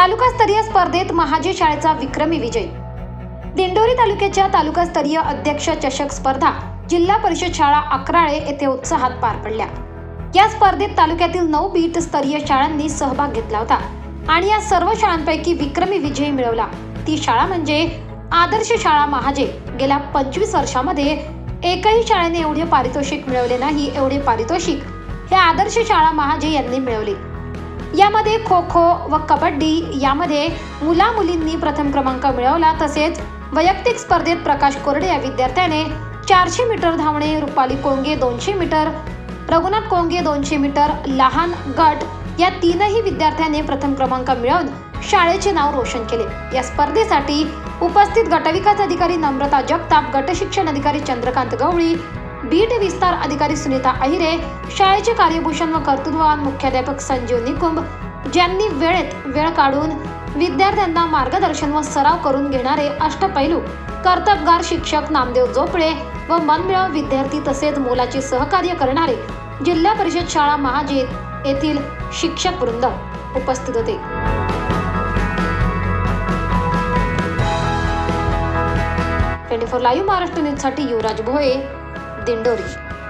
तालुकास्तरीय स्पर्धेत महाजे शाळेचा विक्रमी विजय. दिंडोरी तालुक्याच्या तालुकास्तरीय अध्यक्ष चषक स्पर्धा जिल्हा परिषद शाळा अकराळे येथे उत्साहात पार पडल्या. या स्पर्धेत तालुक्यातील नऊ बीट स्तरीय शाळांनी सहभाग घेतला होता आणि या सर्व शाळांपैकी विक्रमी विजय मिळवला. ती शाळा म्हणजे आदर्श शाळा महाजे. गेल्या पंचवीस वर्षामध्ये एकही शाळेने एवढे पारितोषिक मिळवले नाही एवढे पारितोषिक हे आदर्श शाळा महाजे यांनी मिळवले. यामध्ये खो खो व कबड्डी यामध्ये मुला मुलींनी प्रथम क्रमांक मिळवला. तसेच वैयक्तिक स्पर्धेत प्रकाश कोरडे या विद्यार्थ्याने चारशे मीटर धावणे रुपाली कोंगे दोनशे मीटर रघुनाथ कोंगे दोनशे मीटर लहान गट या तीनही विद्यार्थ्याने प्रथम क्रमांक मिळवून शाळेचे नाव रोशन केले. या स्पर्धेसाठी उपस्थित गटविकास अधिकारी नम्रता जगताप गटशिक्षण अधिकारी चंद्रकांत गवळी बीट विस्तार अधिकारी सुनीता अहिरे शाळेचे कार्यभूषण व कर्तृत्ववान मुख्याध्यापक संजीव निकुंभ ज्यांनी वेळेत वेळ काढून विद्यार्थ्यांना मार्गदर्शन व सराव करून घेणारे अष्टपैलू कर्तबगार शिक्षक नामदेव जोपळे व मनमिळव विद्यार्थी तसेच मोलाचे सहकार्य करणारे जिल्हा परिषद शाळा महाजेत येथील शिक्षक वृंद उपस्थित होते. ट्वेंटी फोर लाईव्ह महाराष्ट्र न्यूजसाठी युवराज भोये. दिंडोरी